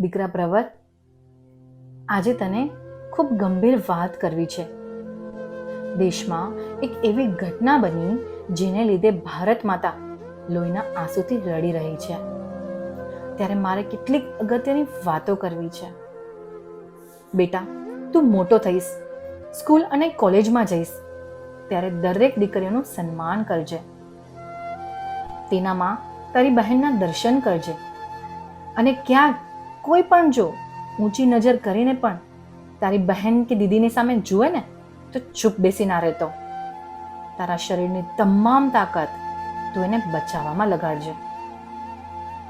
દીકરા પ્રવર, આજે તને ખૂબ ગંભીર વાત કરવી છે. દેશમાં એક એવી ઘટના બની, જેને લીધે ભારત માતા લોહીના આંસુથી રડી રહી છે. ત્યારે મારે કેટલીક અગત્યની વાતો કરવી છે. બેટા, તું મોટો થઈશ, સ્કૂલ અને કોલેજમાં જઈશ, ત્યારે દરેક દીકરીઓનું સન્માન કરજે. તેનામાં તારી બહેનના દર્શન કરજે. અને ક્યાંક કોઈ પણ જો ઊંચી નજર કરીને પણ તારી બહેન કે દીદીની સામે જુએ ને, તો ચૂપ બેસી ના રહેતો. તારા શરીરની તમામ તાકાત તું એને બચાવવામાં લગાડજે.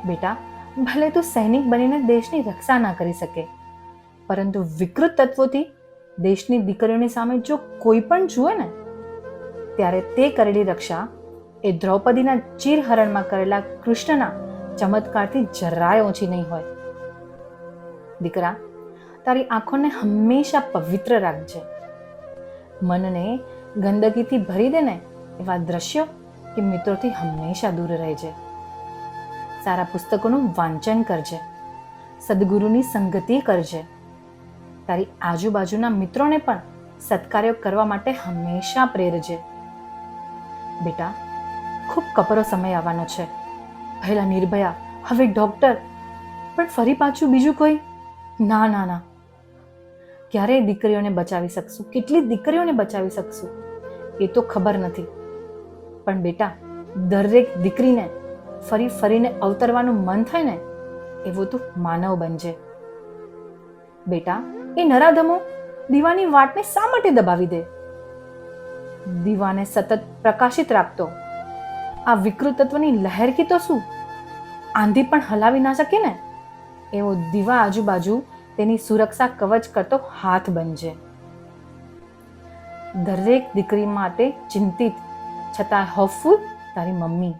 બેટા, ભલે તું સૈનિક બનીને દેશની રક્ષા ના કરી શકે, પરંતુ વિકૃત તત્વોથી દેશની દીકરીઓની સામે જો કોઈ પણ જુએ ને, ત્યારે તે કરેલી રક્ષા એ દ્રૌપદીના ચીરહરણમાં કરેલા કૃષ્ણના ચમત્કારથી જરાય ઓછી નહીં હોય. દીકરા, તારી આંખોને હંમેશા પવિત્ર રાખજે. મનને ગંદકીથી ભરી દે ને એવા દ્રશ્યો કે મિત્રોથી હંમેશા દૂર રહેજે. સારા પુસ્તકોનું વાંચન કરજે. સદગુરુની સંગતિ કરજે. તારી આજુબાજુના મિત્રોને પણ સત્કાર્યો કરવા માટે હંમેશા પ્રેરજે. બેટા, ખૂબ કપરો સમય આવવાનો છે. પહેલાં નિર્ભયા, હવે ડોક્ટર, પણ ફરી પાછું બીજું કોઈ? ના ના ના. ક્યારેય દીકરીઓને બચાવી શકશું? કેટલી દીકરીઓને બચાવી શકશું? એ તો ખબર નથી. પણ બેટા, દરેક દીકરીને ફરી ફરીને અવતરવાનું મન થાય ને, એવો તું માનવ બનજે. બેટા, એ નરાધમો દીવાની વાટને શા માટે દબાવી દે? દીવાને સતત પ્રકાશિત રાખતો. આ વિકૃત તત્વની લહેરકી તો શું? આંધી પણ હલાવી ના શકે ને? એવો દીવા આજુબાજુ તેની સુરક્ષા કવચ કરતો હાથ બનજે દરેક દીકરી માટે ચિંતિત, છતાં હોપફુલ તારી મમ્મી.